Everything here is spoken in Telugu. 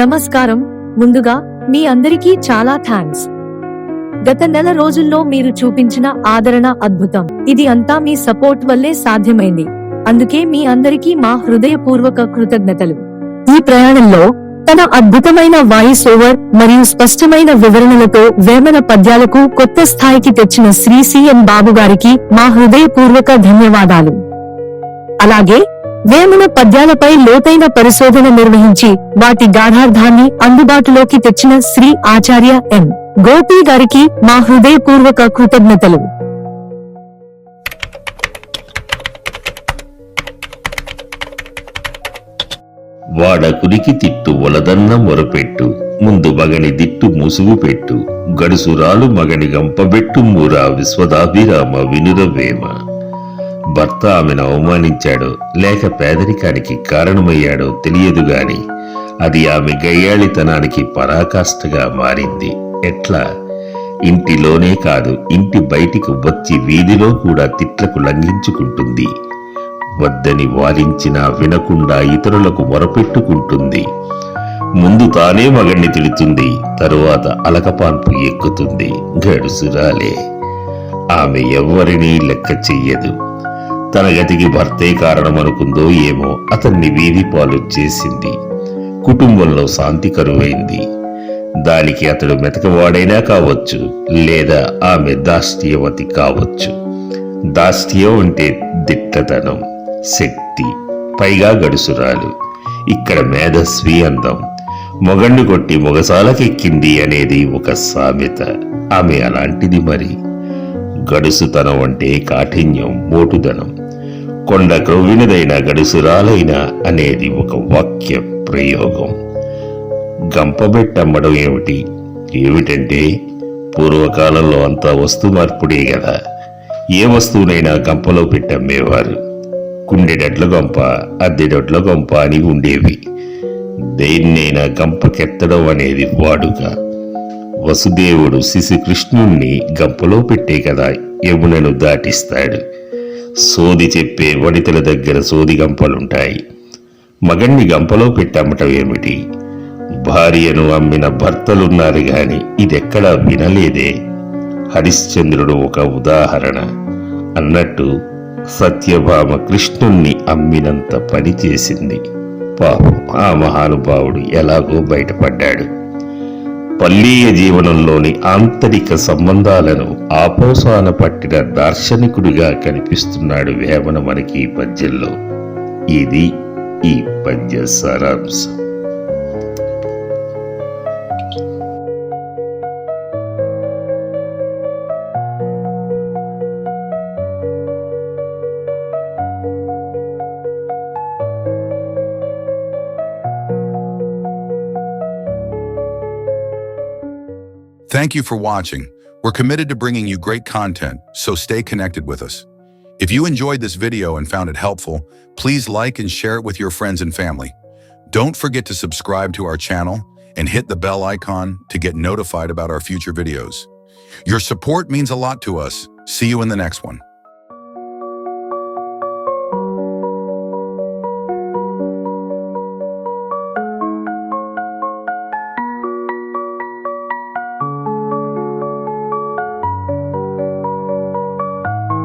నమస్కారం. ముందుగా మీ అందరికీ చాలా థ్యాంక్స్. గత నెల రోజుల్లో మీరు చూపించిన ఆదరణ అద్భుతం. ఇది అంతా మీ సపోర్ట్ వల్లే సాధ్యమైంది. అందుకే మీ అందరికీ మా హృదయపూర్వక కృతజ్ఞతలు. ఈ ప్రయాణంలో తన అద్భుతమైన వాయిస్ ఓవర్ మరియు స్పష్టమైన వివరణలతో వేమన పద్యాలకు కొత్త స్థాయికి తెచ్చిన శ్రీ సిఎన్ బాబు గారికి మా హృదయపూర్వక ధన్యవాదాలు. అలాగే వేమన పద్యాలపై లోతైన పరిశోధన నిర్వహించి వాటి గాఢార్థాన్ని అందుబాటులోకి తెచ్చిన శ్రీ ఆచార్య ఎం. గోపి గారికి మా హృదయపూర్వక కృతజ్ఞతలు. వాడకునికి తిట్టు ఒలదన్న మొరపెట్టు ముందు మగని దిట్టు ముసుగు పెట్టు గడుసురాలు మగని గంపబెట్టు మూరా విశ్వదాభిరామ వినురవేమ భర్త ఆమెను అవమానించాడో. లేక పేదరికానికి కారణమయ్యాడో తెలియదు గాని అది ఆమె గయ్యాళితనానికి పరాకాష్ఠగా మారింది. ఎట్లా? ఇంటిలోనే కాదు ఇంటి బయటికి వచ్చి వీధిలో కూడా తిట్లకు లంఘించుకుంటుంది. వద్దని వారించినా వినకుండా ఇతరులకు మొరపెట్టుకుంటుంది. ముందు తానే మగణ్ణి తిడుతుంది తరువాత అలకపాన్పు ఎక్కుతుంది. గడుసురాలే ఆమె ఎవ్వరినీ లెక్క చెయ్యదు. తన గతికి భర్తే కారణమనుకుందో ఏమో అతన్ని వీధి పాలు చేసింది. కుటుంబంలో శాంతి కరువైంది. దానికి అతడు మెతకవాడైనా కావచ్చు లేదా ఆమె దాష్టీయవతి కావచ్చు. దాష్టీయం అంటే దిట్టతనం శక్తి పైగా గడుసురాలు. ఇక్కడ మేధస్వి అందం. మొగండు కొట్టి మొగసాలకెక్కింది అనేది ఒక సామెత. ఆమె అలాంటిది మరి. గడుసుతనం అంటే కాఠిన్యం మోటుదనం. కొండ క్రొవ్వినదైన గడుసురాలైన అనేది ఒక వాక్య ప్రయోగం. గంపబెట్టమ్మడం ఏమిటి? ఏమిటంటే పూర్వకాలంలో అంతా వస్తు మార్పుడే కదా ఏ వస్తువునైనా గంపలో పెట్టమ్మేవారు. కుండెడట్ల గంప అద్దెడట్ల గంప అని ఉండేవి. దేన్నైనా గంపకెత్తడం అనేది వాడుక. వసుదేవుడు శిశుకృష్ణుణ్ణి గంపలో పెట్టే కదా యమునను దాటిస్తాడు. సోది చెప్పే వడితల దగ్గర సోది గంపలుంటాయి. మగణ్ణి గంపలో పెట్టమ్మటం ఏమిటి? భార్యను అమ్మిన భర్తలున్నారు గాని ఇదెక్కడా వినలేదే. హరిశ్చంద్రుడు ఒక ఉదాహరణ. అన్నట్టు సత్యభామ కృష్ణుణ్ణి అమ్మినంత పని చేసింది. పాపం ఆ మహానుభావుడు ఎలాగో బయటపడ్డాడు. పల్లీయ జీవనంలోని ఆంతరిక సంబంధాలను ఆపోసాన పట్టిన దార్శనికుడిగా కనిపిస్తున్నాడు వేమన మనకి ఈ పద్యంలో. ఇది ఈ పద్య సారాంశం. Thank you for watching. We're committed to bringing you great content, so stay connected with us. If you enjoyed this video and found it helpful, please like and share it with your friends and family. Don't forget to subscribe to our channel and hit the bell icon to get notified about our future videos. Your support means a lot to us. See you in the next one.